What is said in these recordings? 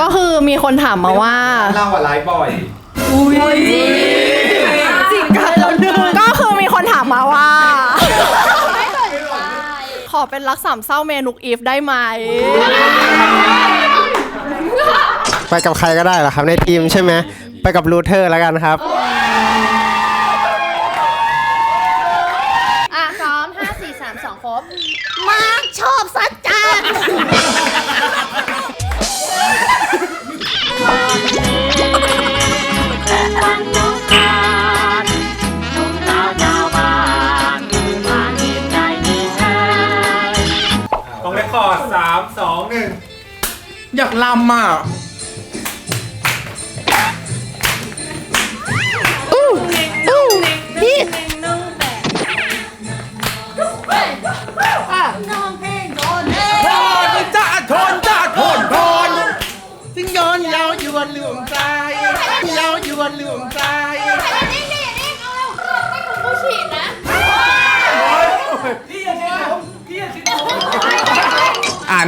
ก็คือมีคนถามมาว่าเราอะไลฟ์บ่อยจิกกันแล้วนึงก็คือมีคนถามมาว่า ขอเป็นรักสามเศร้าเมนุกอีฟได้ไหม ไปกับใครก็ได้เหรอครับในทีมใช่ไหมไปกับรูเทอร์แล้วกันครับ อะซ้อมห้าสี่สามสองครบ มาร์คชอบสัจจาน อยากลำอะ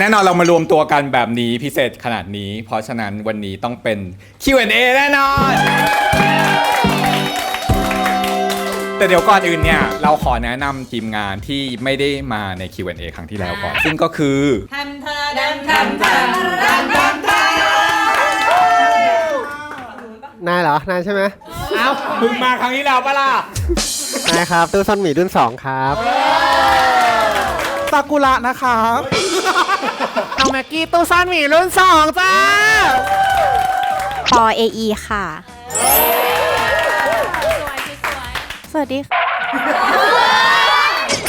น่นอนเรามารวมตัวกันแบบนี้พิเศษขนาดนี้ เพราะฉะนั้นวันนี้ต้องเป็น Q&A แน่นอน แต่เดี๋ยวก่อนอื่นเนี่ย เราขอแนะนำทีมงานที่ไม่ได้มาใน Q&A ครั้งที่แล้วก่อน ซึ่งก็คือนายเหรอนายใช่ไหมเอ้าเพิ่งมาครั้งที่แล้วปะล่ะ นายครับตู้ซ่อนหมีรุ่นสองครับ ซากุระนะครับน้ องแม็กกี้ตู้ซ่อนหมีรุ่นสองจ้าปอเอไอค่ะ สวัสดีค่ะ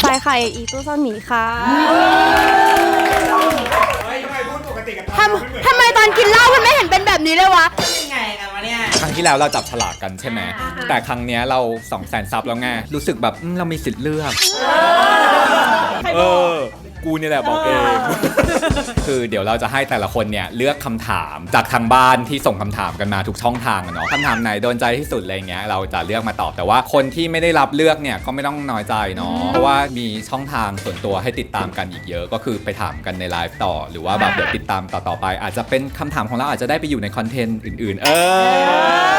สายไข่อีตู้ซ่อนหมีค่ะทำทำไมตอนกินเหล้ามันไม่เห็นเป็นแบบนี้เลยวะ ครั้งที่แล้วเราจับฉลากกันใช่ไหม แต่ครั้งเนี้ยเรา2 0 0 0 0 0ซับแล้วไง รู้สึกแบบอืมเรามีสิทธิ์เลือก เออ กูนี่แหละบอกเอง คือเดี๋ยวเราจะให้แต่ละคนเนี่ยเลือกคำถามจากทางบ้านที่ส่งคำถามกันมาทุกช่องทางอะเนาะคำถามไหนโดนใจที่สุดอะไรเงี้ยเราจะเลือกมาตอบแต่ว่าคนที่ไม่ได้รับเลือกเนี่ยก็ไม่ต้องน้อยใจเนาะเพราะว่ามีช่องทางส่วนตัวให้ติดตามกันอีกเยอะ ก็คือไปถามกันในไลฟ์ต่อ หรือว่าแบบเดี๋ยวติดตามต่อๆไป อาจจะเป็นคำถามของเราอาจจะได้ไปอยู่ในคอนเทนต์อื่นๆ เอ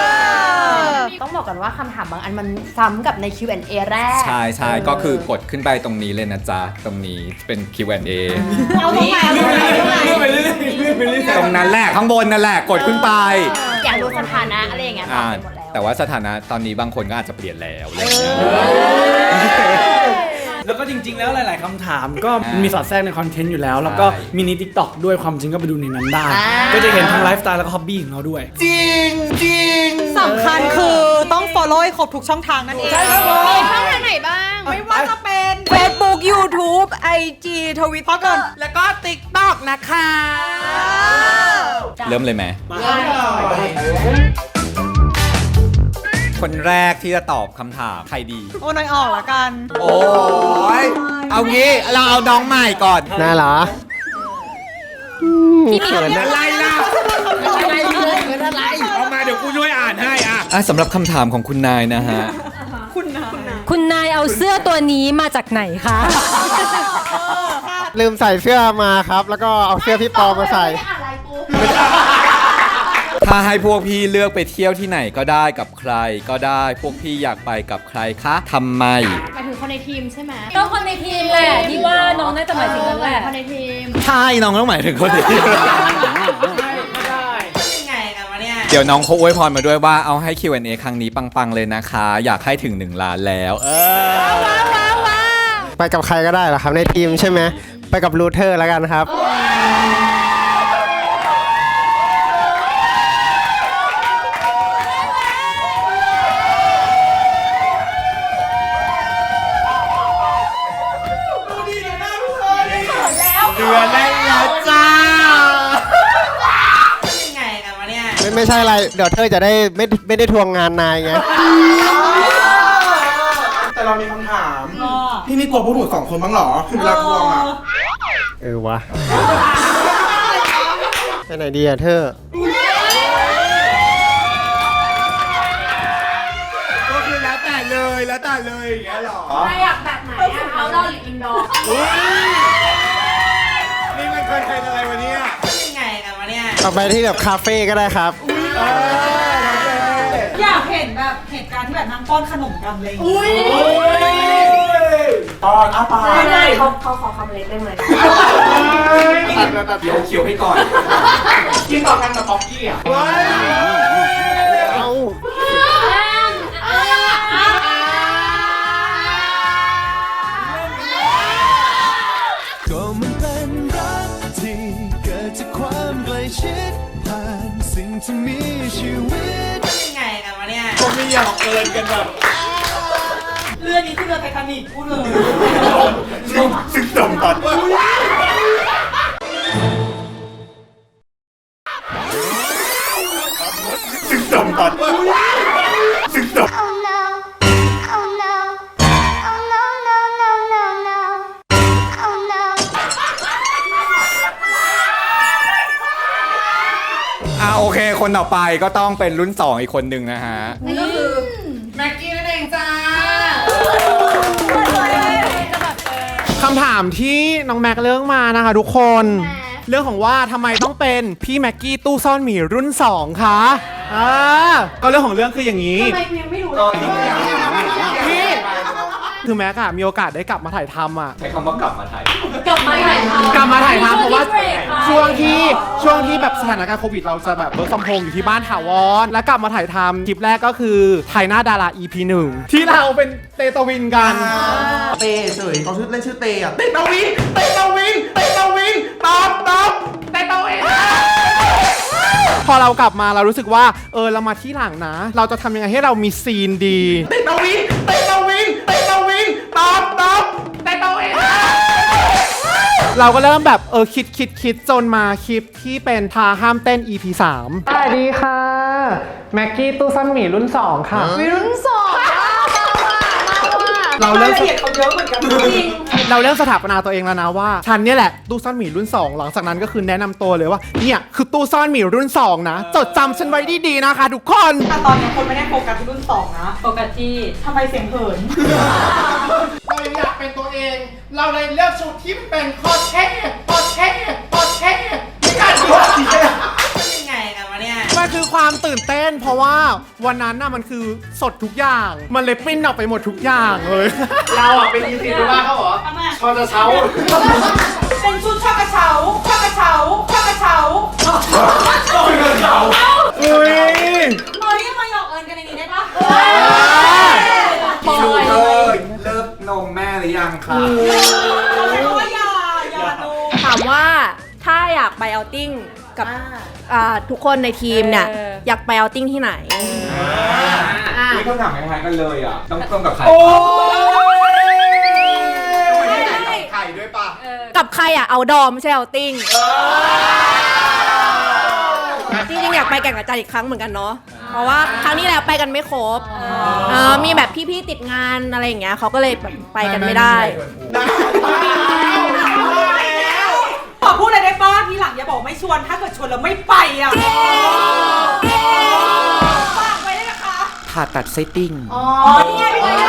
อ ต้องบอกก่อนว่าคำถามบางอันมันซ้ำกับใน Q&A แรกใช่ใช่ก็คือกดขึ้นไปตรงนี้เลยนะจ๊ะ ตรงนี้เป็น Q&A เอาตรงไหนเอาตรงไหนเอาตรงไหนตรงนั้นแหละข้างบนนั่นแหละกดขึ้นไป อยากรู้สถานะอะไรอย่างเงี้ยตอบอ่าไปหมดแล้วแต่ว่าสถานะตอนนี้บางคนก็อาจจะเปลี่ยนแล้วอะไรอย่างเงี้ยแล้วก็จริง ๆ แล้วหลาย ๆคำถามก็อ่ามีมีสอดแทรกในคอนเทนต์อยู่แล้ว แล้วก็ใช่มีในทิกตอกด้วยความจริงก็ไปดูในนั้นได้อ่าก็จะเห็นทั้งไลฟ์สไตล์แล้วก็ฮ็อบบี้ของเราด้วย จริงจริง สำคัญคือต้อง follow ให้ครบทุกช่องทางนั่นเองมีช่องทางไหนบ้าง ไม่ว่าจะเป็น Facebook YouTube IG Twitter แล้วก็ TikTok นะคะ เริ่มเลยไหม คนแรกที่จะตอบคำถามใครดี โอ้น้อยออกละกัน โอ้ยเอางี้ เราเอาน้องใหม่ก่อนนายเหรอ อืมเขินนะอะไรล่ะเอามาเดี๋ยวกูช่วยอ่านให้อะอะสำหรับคำถามของคุณนายนะฮะ คุณนายเอาเสื้อตัวนี้มาจากไหนคะ ลืมใส่เสื้อมาครับ แล้วก็เอาเสื้อพี่ปอมาใส่ ถ้าให้พวกพี่เลือกไปเที่ยวที่ไหนก็ได้กับใครก็ได้พวกพี่อยากไปกับใครคะทำไม หมายถึงคนในทีมใช่ไหมก็คนในทีมแหละที่ว่าน้องน่าจะหมายถึงนั่นแหละ คนในทีมใช่น้องต้องหมายถึงคนนี้เดี๋ยวน้องเขาอวยพรมาด้วยว่าเอาให้ Q&A ครั้งนี้ปังๆเลยนะคะ อยากให้ถึง 1 ล้านแล้ว เออ ไปกับใครก็ได้เหรอครับในทีมใช่ไหมไปกับรูเทอร์แล้วกันครับ ดือนแรกแล้วจ้าไม่ไม่ใช่อะไร เดี๋ยวเธอจะได้ไม่ไม่ได้ทวงงานนายไง แต่เรามีคำถามพี่นี่กลัวพวกหนูสองคนบ้างเหรอเวลาทวงอะเออวะไปไหนดีอะเธอ ก็คือแล้วแต่เลยแล้วแต่เลยอย่างเงี้ยหรอ ใครอยากแบบไหนอะเอาดอหรืออินดอร์ นี่มันคอนเทนต์อะไรวะเนี่ย ต่อไปที่แบบคาเฟ่ก็ได้ครับอยากเห็นแบบเหตุการณ์ที่แบบนั่งป้อนขนมกันเลยอุ้ยตอนอ้าปากได้เขาเขาขอคำเล็กได้ไหมเดี๋ยวเขียวให้ก่อนกินต่อกันกับป๊อกกี้อะก็ ที่มีชีวิตยังไงกันวะเนี่ยก็ไม่อยากเกินกันแบบเรื่องนี้คือเรือไททานิคพูดเลย ซึ่งตรงตัด ต่อไปก็ต้องเป็นรุ่น 2 อีกคนหนึ่งนะฮะแม็กกี้นั่นเองจ้าคำถามที่น้องแม็กเลือกมานะคะทุกคน เรื่องของว่าทำไมต้องเป็นพี่แม็กกี้ตู้ซ่อนหมีรุ่น 2 คะอ่าก็เรื่องของเรื่องคืออย่างนี้ ทำไมยังไม่รู้เลยพี่คือแม็กอะมีโอกาสได้กลับมาถ่ายทำอะ ใช้คำว่ากลับมาไทยกลับมาถ่ายทำ กลับมาถ่ายทำเพราะว่าช่วงที่เบรกไปช่วงที่ช่วงที่แบบสถานการณ์โควิดเราจะแบบเวิร์กฟอร์มโฮมอยู่ที่บ้านถาวรแล้วกลับมาถ่ายทำคลิปแรกก็คือไทยหน้าดารา EP หนึ่งที่เราเป็นเตตวินกัน เตเฉยเขาชื่อเล่นชื่อเตอะเตตาวิงเตตาวิงเตตาวิงตอบตอบเตตาวิงพอเรากลับมาเรารู้สึกว่าเออเรามาที่หลังนะ เราจะทำยังไงให้เรามีซีนดี เตตาวิงเตตาวิงเตตาวิงต เราก็เริ่มแบบเออคิดคิดคิดจนมาคลิปที่เป็นทาห้ามเต้น EP 3สวัสดีค่ะ แม็กกี้ตู้ซ่อนหมีรุ่น 2 ค่ะรุ่นสองเราเริ่มละเอียดเขาเยอะเหมือนกันนะจริง เราเริ่มสถาปนาตัวเองแล้วนะว่าฉันเนี่ยแหละตู้ซ่อนหมีรุ่น 2 หลังจากนั้นก็คือแนะนำตัวเลยว่าเนี่ยคือตู้ซ่อนหมีรุ่น 2 นะ จดจำฉันไว้ดีๆนะคะ ทุกคนแต่ตอนนี้คนไม่ได้โฟกัสที่รุ่นสองนะโฟกัสที่ทำไมเสียงเหิน เราอยากเป็นตัวเอง เราเลยเลือกชุดที่เป็นคอเท่คอเท่คอเท่ไม่การดี มันคือความตื่นเต้น เพราะว่าวันนั้นน่ะมันคือสดทุกอย่าง มันเลยปริ้นออกไปหมดทุกอย่างเลย เราอะเป็นยีสีดูว่าเขาเหรอทำไม ชอจะเช้า เป็นชุดชอบกระเช้าชอบกระเช้าชอบกระเช้าอุ้ยเฮ้ยมาหยอกเอิญกันอย่างนี้ได้ปะพี่ลูกเอ้ยเลิกนมแม่หรือยังคะเขาใช้คำว่าอย่าอย่าดูถามว่าถ้าอยากไปเอาติ้ง กับอ่าทุกคนในทีมเนี่ยเอออยากไปเอาติ้งที่ไหนนี่คำถามคล้ายๆกันเลยอะ ต้องต้องกับใครไข่ด้วยป่ะกับใครอะเอาดอมไม่ใช่เอาติ้งจริงๆอยากไปแก่งกระจายอีกครั้งเหมือนกันเนาะเพราะว่าครั้งนี้แล้วไปกันไม่ครบเออมีแบบพี่ๆติดงานอะไรอย่างเงี้ยเขาก็เลยแบบไปกันไม่ได้ข หลังอย่าบอกไม่ชวน ถ้าเกิดชวนแล้วไม่ไปอะฝากไปได้นะคะผ่าตัดไส้ติ่งอ๋อนี่ไงพี่ไง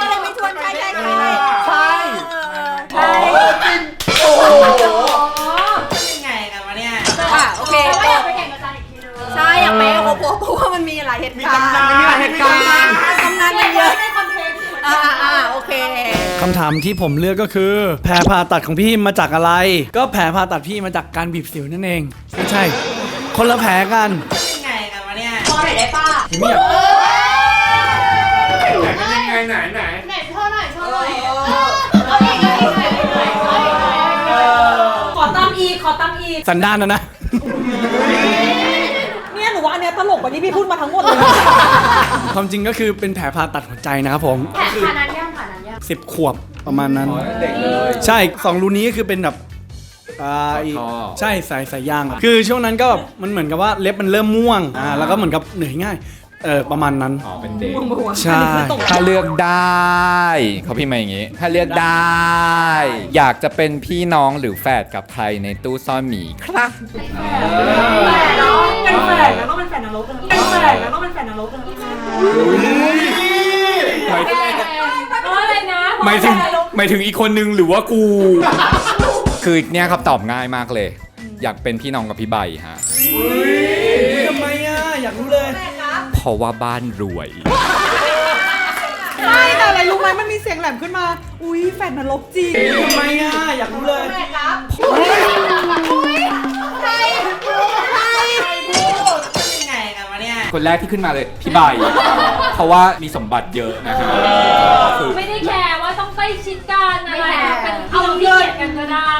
ก็เลยไม่ชวนใครใครใครใช่ใช่โอ้โหยังไงกันวะเนี่ย อะโอเคแต่ว่าอยากไปแข่งกับจานอีกทีนึงใช่อยากไปเอาโคโเพราะว่ามันมีหลายเหตุการณ์ มีหลายเหตุการณ์ อนเทนต์อ่าอ่าโอเค คำถามที่ผมเลือกก็คือ แผลผ่าตัดของพี่มาจากอะไร ก็แผลผ่าตัดพี่มาจากการบีบสิวนั่นเอง ไม่ใช่ คนละแผลกันยังไงกันวะเนี่ยพอไหนได้ป้าไม่อยากยังไงไหนไหนไหนโชว์หน่อยโชว์หน่อยเอาอีกเอาอีกเอาอีกเอาอีกเอาอีกเอาอีกขอตามอีกขอตามอีกสันดานนะนะเนี่ยหนู ว่าอันเนี้ยตลกกว่าที่พี่พูดมาทั้งหมดเลยความจริงก็คือเป็นแผลผ่าตัดหัวใจนะครับผมแข่งผ่านนั้นยังผ่านนั้นยังสิบขวบประมาณนั้น เด็กเลย ใช่สองรูนี้ก็คือเป็นแบบอ่าอีกท่อ ใช่สายสายยางอะคือช่วงนั้นก็แบบมันเหมือนกับว่าเล็บมันเริ่มม่วงอ่าแล้วก็เหมือนกับเหนื่อยง่ายเออประมาณนั้น อ๋อเป็นเด็กใช่ถ้าเลือกได้เขาพี่มาอย่างงี้ ถ้าเลือกได้ อยากจะเป็นพี่น้องหรือแฝดกับใครในตู้ซ่อนหมีครับเป็นแฝดแล้วต้องเป็นแฝดนรกเลยเป็นแฝดแล้วต้องเป็นแฝดนรกเลยหมายอะไรนะหมายถึงหมายถึงอีกคนนึงหรือว่ากู คือเนี่ยครับตอบง่ายมากเลย อยากเป็นพี่น้องกับพี่ใบฮะทำไมอะอยากรู้เลย เพราะว่าบ้านรวยไม่แต่อะไรรู้ไหมมันมีเสียงแหลมขึ้นมา อุ้ยแฟนนรกจริงทำไมอะอยากรู้เลยยังไงกันวะเนี่ย คนแรกที่ขึ้นมาเลยพี่ใบเพราะว่ามีสมบัติเยอะนะฮะคือ ไม่ได้แคร์ว่าต้องใกล้ชิดกันอะไรเป็นเอาที่เกลียดกันก็ได้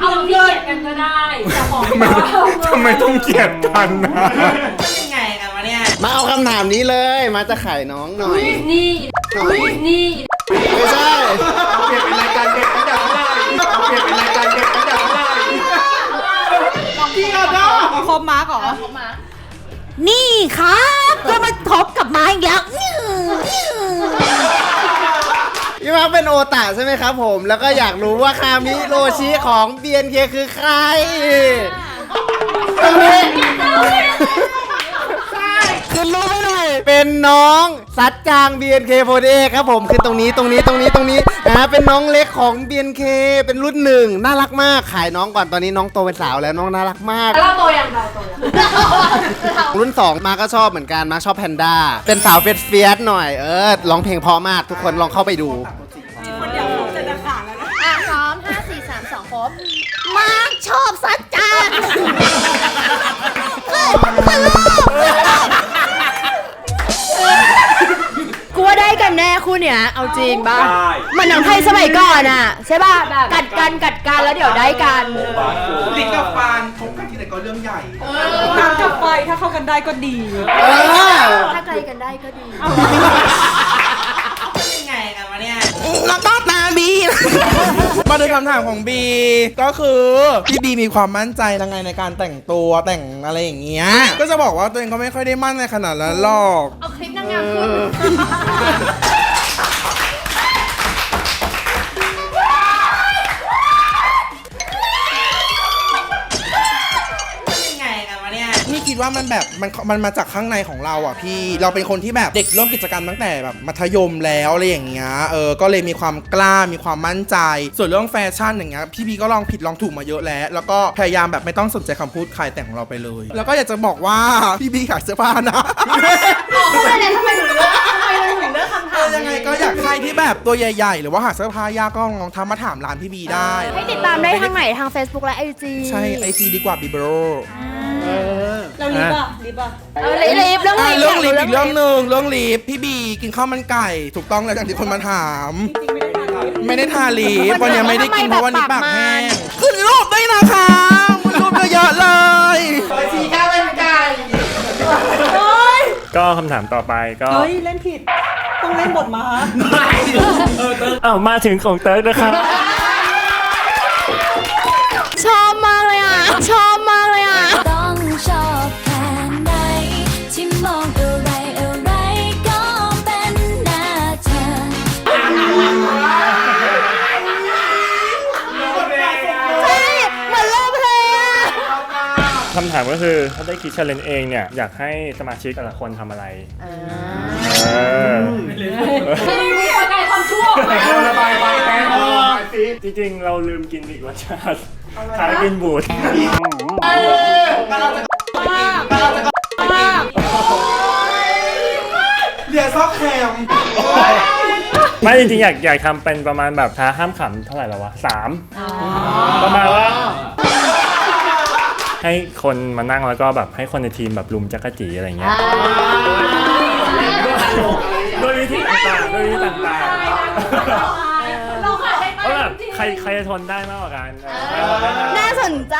เอาที่เกลียดกันก็ได้แต่ขอทำไมทำไมต้องเกลียดกันนะ ยังไงกันวะเนี่ย มาเอาคำถามนี้เลย มาจะไข่น้องหน่อย นี่หน่อยนี่ไม่ใช่ เปลี่ยนเป็นรายการเด็กตั้งแต่เมื่อไหร่เปลี่ยนเป็นรายการเด็กตั้งแต่เมื่อไหร่พี่อาด้าครบมาร์กเหรอ นี่ครับ ก็มาทบกับไม้อีกแล้วพี่มาร์คเป็นโอตาใช่ไหมครับผม แล้วก็อยากรู้ว่าคามิโรชิของ BNK คือใครตรงนี้ คือรู้ไหมหน่อย เป็นน้องซัดจาง BNK48 ครับผมคือตรงนี้ตรงนี้ตรงนี้ตรงนี้นะเป็นน้องเล็กของ BNK เป็นรุ่นหนึ่งน่ารักมากขายน้องก่อนตอนนี้น้องโตเป็นสาวแล้วน้องน่ารักมาก เราโตยังเราโตยังรุ่น 2 มาก็ชอบเหมือนกันมาชอบแพนด้าเป็นสาวเฟียสเฟียสหน่อยเออร้องเพลงเพราะมากทุกคนลองเข้าไปดู อะพร้อมห้าสี่สามสองครบมาร์คชอบสัจจางกูว่าได้ กันแน่คู่เนี้ยเอาจริงป่ะมันหนังไทยสมัยก่อนอะใช่ป่ะกัดกันกัดกันแล้วเดี๋ยวได้กันลิงกับฟานคบกันที่ไหนก็เรื่องใหญ่น้ำกับไฟถ้าเข้ากันได้ก็ดี เออ ถ้าไกลกันได้ก็ดี มาดูคำถามของบีก็คือพี่บีมีความมั่นใจยังไงในการแต่งตัวแต่งอะไรอย่างเงี้ยก็จะบอกว่าตัวเองก็ไม่ค่อยได้มั่นในขนาดนั้นหรอกเอาคลิปนางงามขึ้น ว่ามันแบบมันมันมาจากข้างในของเราอะพี่ เราเป็นคนที่แบบเด็กเริ่มกิจกรรมตั้งแต่แบบมัธยมแล้วอะไรอย่างเงี้ย เออ ก็เลยมีความกล้า มีความมั่นใจ ส่วนเรื่องแฟชั่นอย่างเงี้ย พี่บีก็ลองผิดลองถูกมาเยอะแล้ว แล้วก็พยายามแบบไม่ต้องสนใจคำพูดใครแต่งของเราไปเลย แล้วก็อยากจะบอกว่าพี่บีขายเสื้อผ้านะทำไมเนี่ยทำไมถึงเลือกทำไมเราถึงเลือกคำถาเอมอยังไงก็อยากใครที่แบบตัวใหญ่ ๆ หรือว่าหาเสื้อผ้ายากก็ลองทำมาถามร้านพี่บีได้ ให้ติดตามได้ทางไหนทาง Facebook และ IG ใช่ไอจีดีกว่าบีโบร เราลิฟต์อะลิฟต์อะเอาลิฟต์ลิฟต์เรื่องอะลิฟต์เรื่องลีฟยาอีกเรื่องหนึ่งเรื่องลีฟพี่บีกินข้าวมันไก่ ถูกต้องแล้วอย่างที่คนมาถามไม่ได้ทาลีฟวันนี้ไม่ได้กินเพราะวันนี้ปากแห้งขึ้นรูปด้วยนะคะมันรูปเยอะๆเลยก็คำถามต่อไปก็ เฮ้ย เล่นผิด ต้องเล่นบทมาร์คอ้าวมาถึงของเติร์กนะครับ ชอบมากเลยอะ ชอบ คำถามก็คือถ้าได้คิดเชลเลนเองเนี่ยอยากให้สมาชิกแต่ละคนทำอะไรเออมีประกายความชั่วออกมาจริงๆ เราลืมกินอีกรสชาติคล้ายกินบูดเดี๋ยวซอกแคมไม่จริงๆ อยากอยากทำเป็นประมาณแบบท้าห้ามขำเท่าไหร่แล้ววะสามประมาณว่า ให้คนมานั่งแล้วก็แบบให้คนในทีมแบบลุมจักรจีอะไรเงี้ยโดยวิธีต่างๆโดยวิธีต่างๆเราขาดได้ไหมว่าแบบใครใครจะทนได้มากกว่ากันใครทนได้มากน่าสนใจ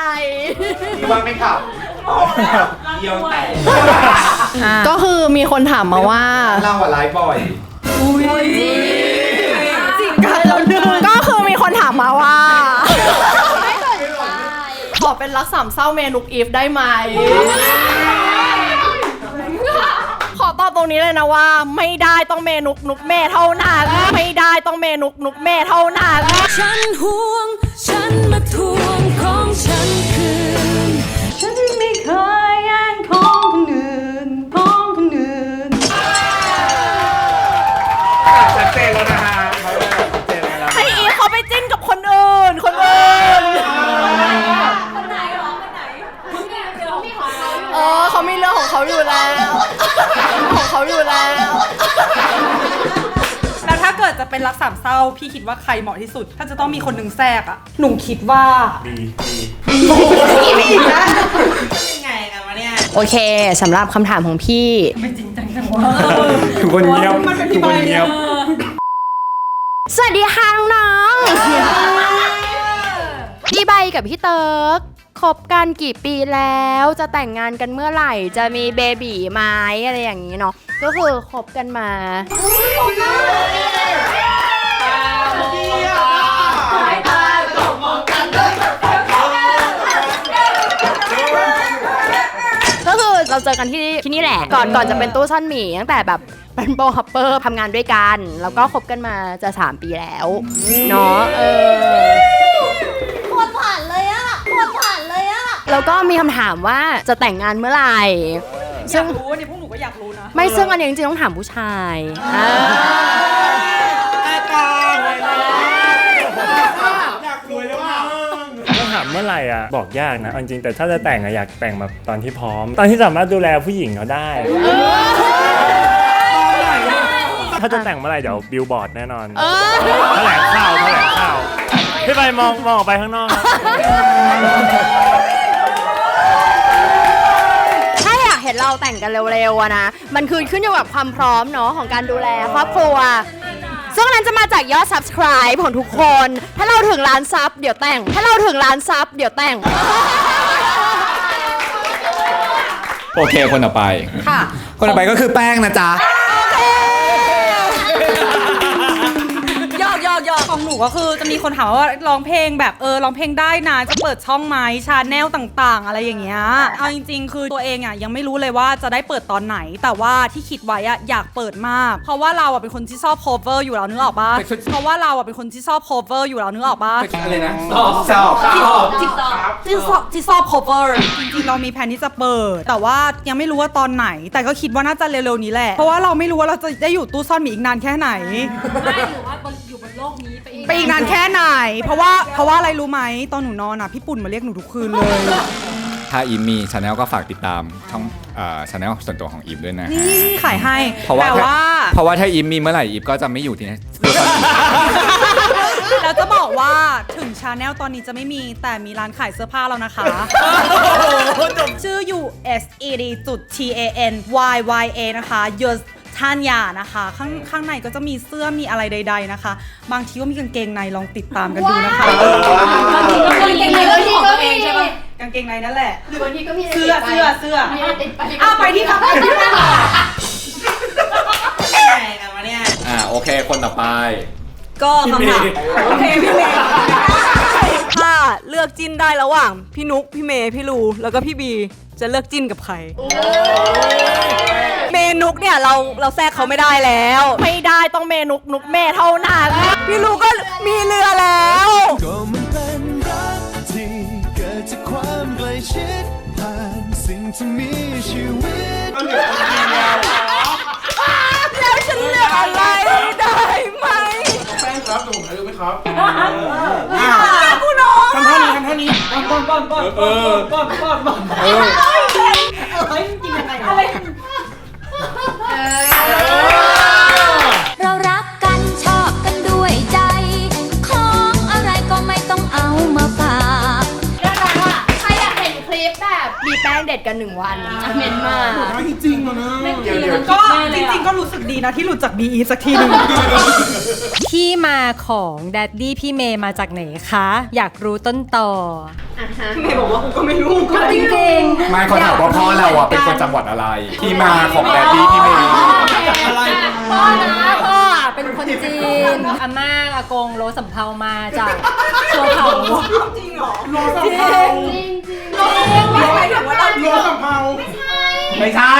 ที่ว่าไม่ขับเยี่ยวแตกก็คือมีคนถามมาว่าเราอะไลฟ์บ่อยจริงกันเราเดินก็คือมีคนถามมาว่าไม่สนใจขอ เป็นรักสามเศร้าเมนุกอีฟได้ไหม ขอตอบตรงนี้เลยนะว่า ไม่ได้ต้องเมนุกนุกเม่เท่านั้นไม่ได้ต้องเมนุกนุกเม่เท่านั้นฉันห่วง ฉันมาทวงของฉันคืนฉันไม่เคย เขาอยู่แล้ว ของเขาอยู่แล้ว แล้วถ้าเกิดจะเป็นรักสามเศร้า พี่คิดว่าใครเหมาะที่สุด ถ้าจะต้องมีคนหนึ่งแทรกอะหนูคิดว่าดีดีไม่ยังไงกันวะเนี่ยโอเคสำหรับคำถามของพี่ทุกคนเงียบทุกคนเงียบสวัสดีค่ะน้องๆพี่ใบกับพี่เติร์ก คบกันกี่ปีแล้ว จะแต่งงานกันเมื่อไหร่ จะมีเบบีไหมอะไรอย่างนี้เนาะ ก็คือคบกันมาก็คือเราเจอกันที่ที่นี่แหละ ก่อนก่อนจะเป็นตู้ซ่อนหมีตั้งแต่แบบเป็นโบฮับเปอร์ทำงานด้วยกัน แล้วก็คบกันมาจะ 3 ปีแล้ว เนาะเออ แล้วก็มีคำถามว่าจะแต่งงานเมื่อไหร่ อซึ่ยาง กรู้อันนี้พวกหนูก็อยากรู้นะไม่ซึ่งอันนี้จริงๆต้องถามผู้ชายอ่าถ้าถามเมื่อไหร่อะบอกยากนะเอาจริงๆแต่ถ้าจะแต่งอะอยากแต่งแบบตอนที่พร้อม ตอนที่สามารถดูแลผู้หญิงเขาได้ ถ้าจะแต่งเมื่อไหร่เดี๋ยวบิลบอร์ดแน่นอนแถลงข่าวแถลงข่าวพี่ไปมองมองออกไปข้างนอกครั เห็นเราแต่งกันเร็วๆอะนะ มันคือขึ้นอยู่กับความพร้อมเนาะของการดูแลครอบครัว ซึ่งอันนั้นจะมาจากยอด subscribe ของทุกคน ถ้าเราถึงล้านซับเดี๋ยวแต่ง ถ้าเราถึงล้านซับเดี๋ยวแต่ง โอเคคนต่อไป ค่ะ คนต่อไปก็คือแป้งนะจ๊ะ นูก็คือจะมีคนถามว่าร้องเพลงแบบเออร้องเพลงได้นะจะเปิดช่องไหมชาแนลต่างๆ อะไรอย่างเงี้ยเอาจริง ๆ คือตัวเองอะยังไม่รู้เลยว่าจะได้เปิดตอนไหน แต่ว่าที่คิดไว้อะอยากเปิดมาก เพราะว่าเราอะเป็นคนที่ชอบ cover อยู่แล้วนึกออกปะเพราะว่าเราอะเป็นคนที่ชอบ cover อยู่แล้วนึกออกปะอะไรนะชอบที่ที่ชอบที่ชอบ cover จริงๆเรามีแผนที่จะเปิด แต่ว่ายังไม่รู้ว่าตอนไหน แต่ก็คิดว่าน่าจะเร็วๆนี้แหละเพราะว่าเราไม่รู้ว่าเราจะได้อยู่ตู้ซ่อนหมีอีกนานแค่ไหนไม่หรือว่าบนอยู่บนโลกนี้ไปอีกไปอีกนานแค่ไหน เพราะว่าเพราะว่าอะไรรู้ไหมตอนหนูนอนอะพี่ปุ่นมาเรียกหนูทุกคืนเลยถ้าอีมมีชาแนลก็ฝากติดตามช่องชาแนลส่วนตัวของอีมด้วยนะฮะนี่ขายให้เพราะว่าแต่ถ้าว่า เพราะว่าถ้าอีมมีเมื่อไหร่อีฟก็จะไม่อยู่ที่นี่เราจะบอกว่าถึงชาแนลตอนนี้จะไม่มีแต่มีร้านขายเสื้อผ้าแล้วนะคะ ชื่อ U S E D จุด T A N Y Y A นะคะ y o ท่านยานะคะ ข้างข้างในก็จะมีเสื้อมีอะไรใด ๆนะคะ บางทีก็มีกางเกงในลองติดตามกันดูนะคะบางทีก็มีในเรื่องของตัวเองใช่ปะกางเกงในนั่นแหละหรือบางทีก็มีเสื้อเสื้อเสื้อมีอะไรติดไปอ้าวไปที่ค่ะไปที่ค่ะยังไงกันวะเนี่ยอ่าโอเคคนต่อไป ก็คำถามโอเคพี่เมย์ถ้าเลื อกจิ้นได้ระหว่าง พี่นุก พี่เมย์พี่ลูแล้วก็พี่บีจะเลือกจิ้นกับใคร เมนุกเนี่ยเราเราแทรกเขาไม่ได้แล้ว ไม่ได้ต้องเมนุกนุกเมเท่านั้นพี่ลูก็มีเรือแล้ว ก็มันเป็นรักที่เกิดจากความใกล้ชิดผ่านสิ่งที่มีชีวิต แล้วฉันเลือกอะไรได้ไหมแป้งครับผมถ่ายรูปไหมครับกูน้อง ทำท่านี้ทำท่านี้เออเรา ลิปแบบมีแป้งเด็ดกันหนึ่งวันอะเมนมาจริงๆอะนะก็จริงๆก็รู้สึกดีนะที่หลุดจาก BE สักทีหนึง ที่มาของแดดดี้พี่เมย์มาจากไหนคะ อยากรู้ต้นต่อ เมย์บอกว่ากูก็ไม่รู้จริงไม่เขาถามว่าพ่อเราอะเป็นคนจังหวัดอะไร ที่มาของแดดดี้พี่เมย์พ่อนะพ่ออะเป็นคนจีนอาม่าอากงโรสสำเภามาจากชัวเผาจริงเหรอโลสัมเภา ไม่หมายถึงว่าเราโลสัมเภาไม่ใช่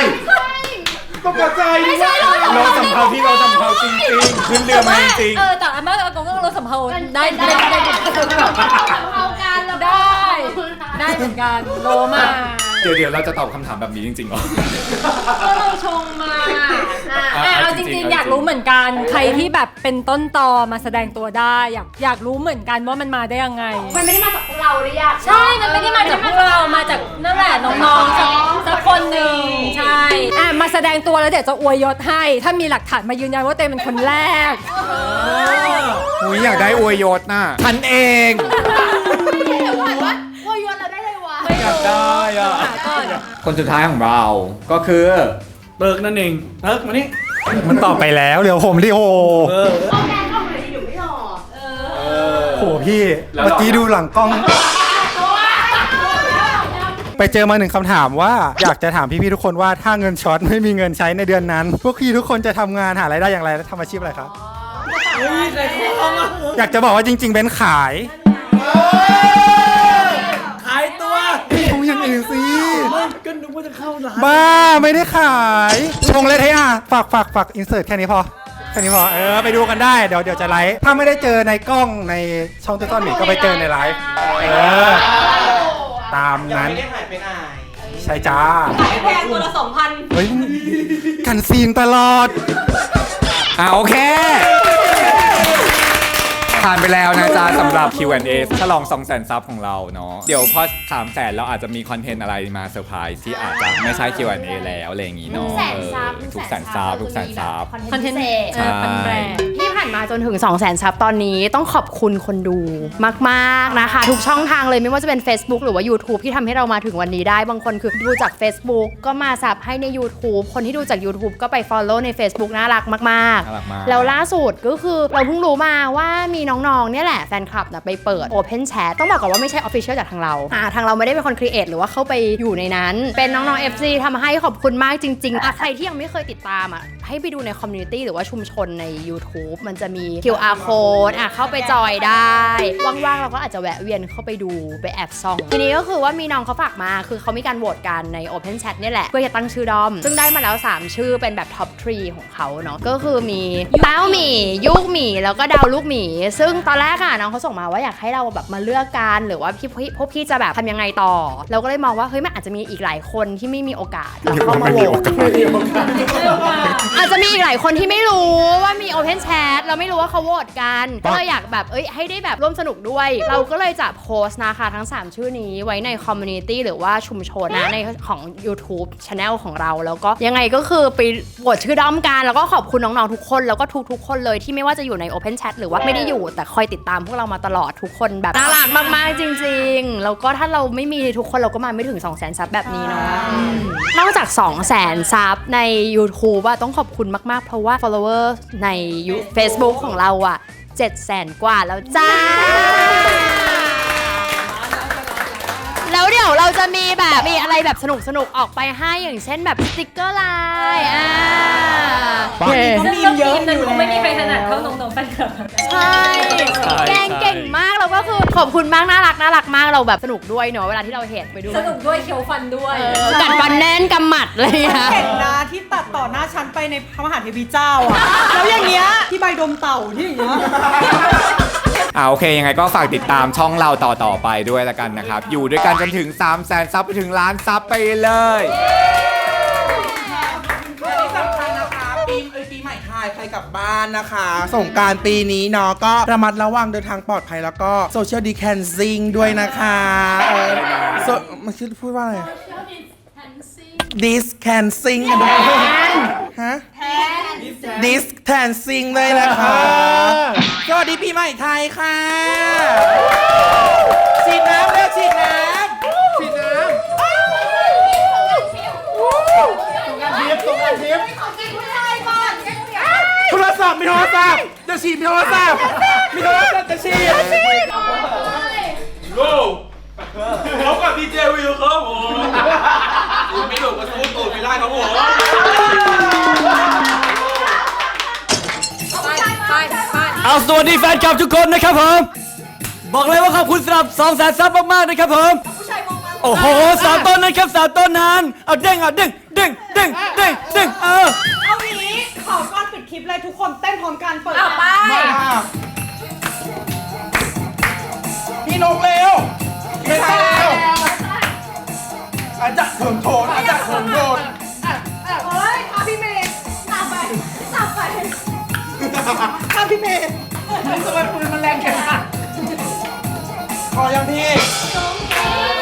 ตกใจไม่ใช่โรสเราสำสำเภาเภาที่เราสำเภาจริงๆขึ้นเรือมาจริงเออแต่อาม่าอากงก็โรสสำเภาได้ได้ได้ได้เท่ากันได้ ได้เหมือนกันโลมา เดี๋ยวเดี๋ยวเราจะตอบคำถามแบบนี้จริงๆเหรอ ก็เราชงมาอะ อะเอาจจริงๆริงเอาจริงๆ อยากรู้เหมือนกันใครที่แบบเป็นต้นตอมาแสดงตัวได้ อยากอยากรู้เหมือนกันว่ามันมาได้ยังไง มันไม่ได้มาจากพวกเราหรือยังใช่ มันไม่ได้มาจากพวกเรามาจากนั่นแหละน้องๆสักสักคนหนึ่งใช่มาแสดงตัวแล้วเดี๋ยวจะอวยยศให้ ถ้ามีหลักฐานมายืนยันว่าเต้เป็นคนแรก อุ้ยอยากได้อวยยศน่ะทันเองะอยากได้อะคนสุดท้ายของเรา ก็คือเติร์กนั่นเองเติร์กมานี่มันตอบไปแล้วเดี๋ยวผมดิโอเออเอาแกงเข้ามาดิเดี๋ยวไม่หล่อโหพี่แล้วเมื่อกี้ดูหลังกล้อง ไปเจอมาหนึ่งคำถามว่าอยากจะถามพี่ๆทุกคนว่าถ้าเงินช็อตไม่มีเงินใช้ในเดือนนั้น พวกพี่ทุกคนจะทำงานหารายได้อย่างไรและทำอาชีพอะไรครับอยากจะบอกว่าจริง ๆ เป็นขายข ว่าจะเข้าร้านบ้าไม่ได้ขายชงเลยเทอะฝากฝากฝากอินเสิร์ตแค่นี้พอแค่นี้พอเออไปดูกันได้เดี๋ยวเดี๋ยวจะไลฟ์ถ้าไม่ได้เจอในกล้องในช่องต้นหมีก็ไปเจอในไลฟ์เออตามยังนั้นไม่ได้หายไปไหนใช่จ้าแพงตัวละสองพันเฮ้ยกันซีนตลอดอ่าโอเค ผ่านไปแล้วนะจ๊ะสำหรับ Q&A ฉลอง 2 0 0 0 0ซับของเราเนาะเดี๋ยวพอ3 0 0 0 0เราอาจจะมีคอนเทนต์อะไรมาเซอร์ไพรส์ที่อาจจะไม่ใช่ Q&A แล้วอะไรอย่างงี้เนาะแสนเออซับทุกแสนซับทุกแสนซับ คอนเทนต์พิเศษ ใช่ที่ผ่าน มาจนถึง 2 0 0 0 0 0ซับตอนนี้ต้องขอบคุณคนดูมากๆนะคะ ทุกช่องทางเลยไม่ว่าจะเป็น Facebook หรือว่า YouTube ที่ทำให้เรามาถึงวันนี้ได้บางคนคือดูจาก Facebook ก็มาสับให้ใน YouTube คนที่ดูจาก YouTube ก็ไป Follow ใน Facebook น่ารักมากน่ารักมาก ๆ แล้วล่าสุดก็คือเราเพิ่งรู้มาว่ามีน้องๆเนี่ยแหละแฟนคลับนะไปเปิด Open Chat ต้องบอกก่อนว่าไม่ใช่ Official จากทางเราอ่าทางเราไม่ได้เป็นคน Create หรือว่าเข้าไปอยู่ในนั้น เป็นน้องๆ FC ทำให้ขอบคุณมากจริงๆอะใครที่ยังไม่เคยติดตามอะให้ไปดูใน Community หรือว่าชุมชนใน YouTube มันจะมี QR code อะเข้าไปจอยได้ ว่างๆเราก็อาจจะแวะเวียนเข้าไปดูไปแอบส่อง ทีนี้ก็คือว่ามีน้องเขาฝากมา คือเขามีการโหวตกันใน Open Chat เนี่ยแหละ เพื่อจะตั้งชื่อดอม ซึ่งได้มาแล้ว 3 ชื่อเป็นแบบท็อปทรีของเขาเนาะก็คือมีเต้าหมียุกหมีแล้วก็ดาวลูกหมี ซึ่งตอนแรกอะน้องเขาส่งมาว่าอยากให้เราแบบมาเลือกกันหรือว่าพี่พี่พวกพี่จะแบบทำยังไงต่อ เราก็เลยมองว่าเฮ้ยมันอาจจะมีอีกหลายคนที่ไม่มีโอกาสแล้วเข้ามาโหวตอาจจะมีอีกหลายคนที่ไม่รู้ว่ามี Open Chat เราไม่รู้ว่าเขาโหวตกัน ก็เลยอยากแบบเอ้ยให้ได้แบบร่วมสนุกด้วย เราก็เลยจะโพสต์นะคะทั้ง 3 ชื่อนี้ไว้ในคอมมูนิตี้หรือว่าชุมชนนะในของ YouTube Channel ของเรา แล้วก็ยังไงก็คือไปโหวตชื่อด้อมกัน แล้วก็ขอบคุณน้องๆทุกคน แล้วก็ทุกๆคนเลยที่ไม่ว่าจะอยู่ใน Open Chat หรือว่าไม่ได้อยู่แต่คอยติดตามพวกเรามาตลอดทุกคนแบบน่ารักมากๆจริง ๆ แล้วก็ถ้าเราไม่มีทุกคนเราก็มาไม่ถึง 2 0 0 0 0 0ซับแบบนี้เนาะนอกจาก 2 0 0แสนซับใน YouTube อะต้องขอบคุณมากๆ เพราะว่า follower ใน You- Facebook ของเราอะ7แสนกว่าแล้วจ้า แล้วเดี๋ยวเราจะมีแบบมีอะไรแบบสนุกสนุกๆออกไปให้อย่างเช่นแบบสติกเกอร์ไลน์อ่า ซึ่งเรื่องทีมนั้นคงไม่มีใครถนัดเท่าน้องๆแฟนคลับใช่แกงเก่งมากแล้วก็คือขอบคุณมากน่ารักน่ารักมากเราแบบสนุกด้วยเนาะเวลาที่เราเห็นไปด้วยสนุกด้วยเคี้ยวฟันด้วยเออกัดฟันแน่นกำหมัดอะไรอย่างเลยเห็นนะที่ตัดต่อหน้าฉันไปในพระมหาเทวีเจ้าอะแล้วอย่างเงี้ยที่ใบดมเต่าที่อย่างเงี้ย อ่าโอเค ยังไงก็ฝากติดตามช่องเราต่อต่อๆไปด้วยละกันนะครับ อยู่ด้วยกันจนถึง 3 0 0แสนซับไปถึงล้านซับไปเลย บบ้านนะคะ สงกรารปีนี้เนาะก็ระมัดระวังเดินทางปลอดภัยแล้วก็โซเชียลดีแคนซิ่งด้วยนะคะเออ so- มันชื่อพูดว่าอะไร distancing กันด้วยฮะ distancing เลยนะคะสวัสดีปีใหม่ไทยค่ะ ฉีดน้ำเร็วฉีดน้ำ ศัพท์มีโทรศัพท์จะฉีดมีโทรศัพท์มีโทรศัพท์จะฉีดโลเขากับดีเจวิวครับผมไม่หลบกระทู้ตูดไม่ได้ครับผมเอาสวัสดีแฟนคลับทุกคนนะครับผม บอกเลยว่าขอบคุณสำหรับ2 0 0แสนซับมากๆนะครับผม โอ้โหสามต้นนั้นครับสามต้นนั้น เอาเด้งเอาเด้งเด้งเด้งเด้งเด้งเออ เลยทุกคนเต้นพร้อมกันเปิดเอาไปพี่นกเร็วไม่ทันแล้วอาจจะเถิงโทนอาจจะเถิงโทนเฮ้ยพาพี่เมย์ตามไปตามไปพาพี่เมย์ทำไมปืนมันแรงแค่นั้นพอยังพี่น้อง